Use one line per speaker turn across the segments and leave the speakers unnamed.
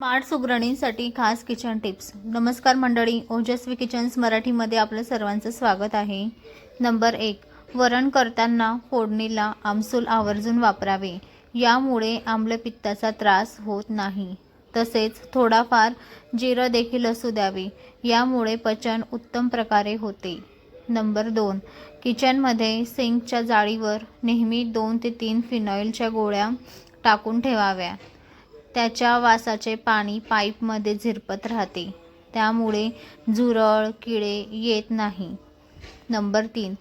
Smart सुगरणींसाठी खास kitchen tips. नमस्कार मंडळी ओजस्वी किचन्स मराठीमध्ये आपलं सर्वांचं स्वागत आहे. नंबर एक वरण करताना फोडणीला आमसूल आवर्जून वापरावे. यामुळे आम्लपित्ताचा त्रास होत नाही. तसेच थोडाफार जिरं देखील असू द्यावे. यामुळे पचन उत्तम प्रकारे होते. नंबर दोन किचनमध्ये सिंकच्या जाळीवर नेहमी दोन ते तीन फिनॉईलच्या गोळ्या टाकून ठेवाव्या. त्याच्या वासाचे पाणी पाईपमध्ये झिरपत राहते. त्यामुळे झुरळ किडे येत नाही. नंबर तीन.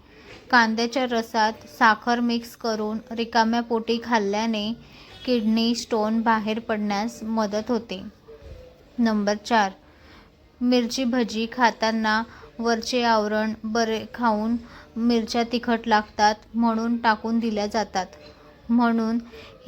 कांद्याच्या रसात साखर मिक्स करून रिकाम्या पोटी खाल्ल्याने किडनी स्टोन बाहेर पडण्यास मदत होते. नंबर चार. मिरची भजी खाताना वरचे आवरण बरे खाऊन मिरच्या तिखट लागतात म्हणून टाकून दिल्या जातात. म्हणून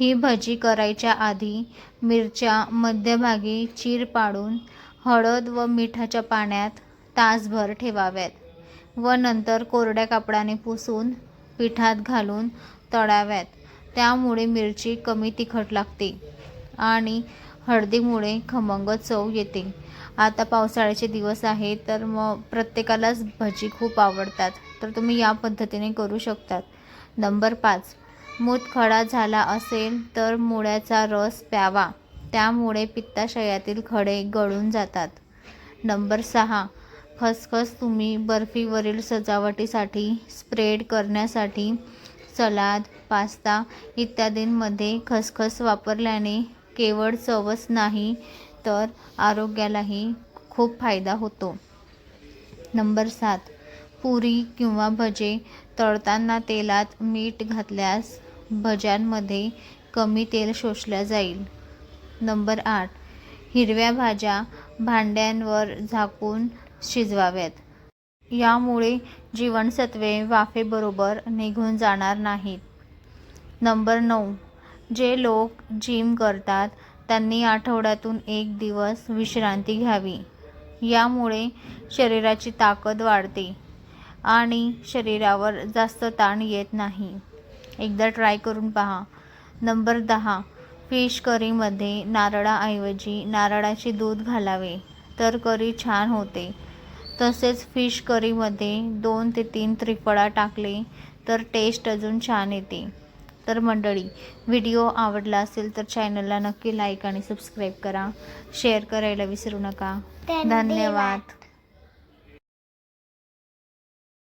ही भजी करायच्या आधी मिरच्या मध्यभागी चीर पाडून हळद व मिठाच्या पाण्यात तासभर ठेवाव्यात व नंतर कोरड्या कापडाने पुसून पिठात घालून तळाव्यात. त्यामुळे मिरची कमी तिखट लागते आणि हळदीमुळे खमंग चव येते. आता पावसाळ्याचे दिवस आहे तर मग प्रत्येकालाच भजी खूप आवडतात. तर तुम्ही या पद्धतीने करू शकतात. नंबर पाच. मूतखडा झाला असेल तर मुळ्याचा रस प्यावा. त्यामुळे पित्ताशयातील खडे गळून जातात. नंबर सहा. खसखस तुम्ही बर्फीवरील सजावटीसाठी स्प्रेड करण्यासाठी सलाद पास्ता इत्यादींमध्ये खसखस वापरल्याने केवळ चवच नाही तर आरोग्यालाही खूप फायदा होतो. नंबर सात. पुरी किंवा भजे तळताना तेलात मीठ घातल्यास भज्यांमध्ये कमी तेल शोषल्या जाईल. नंबर आठ. हिरव्या भाज्या भांड्यांवर झाकून शिजवाव्यात. यामुळे जीवनसत्वे वाफेबरोबर निघून जाणार नाहीत. नंबर नऊ. जे लोक जिम करतात त्यांनी आठवड्यातून एक दिवस विश्रांती घ्यावी. यामुळे शरीराची ताकद वाढते आणि शरीरावर जास्त ताण येत नाही. एकदा ट्राय करून पहा. नंबर दहा. फिश करीमध्ये नारळाऐवजी नारळाचे दूध घालावे तर करी छान होते. तसेच फिश करीमध्ये दोन ते तीन त्रिफळा टाकले तर टेस्ट अजून छान येते. तर मंडळी व्हिडिओ आवडला असेल तर चॅनलला नक्की लाईक आणि सबस्क्राईब करा. शेअर करायला विसरू नका. धन्यवाद.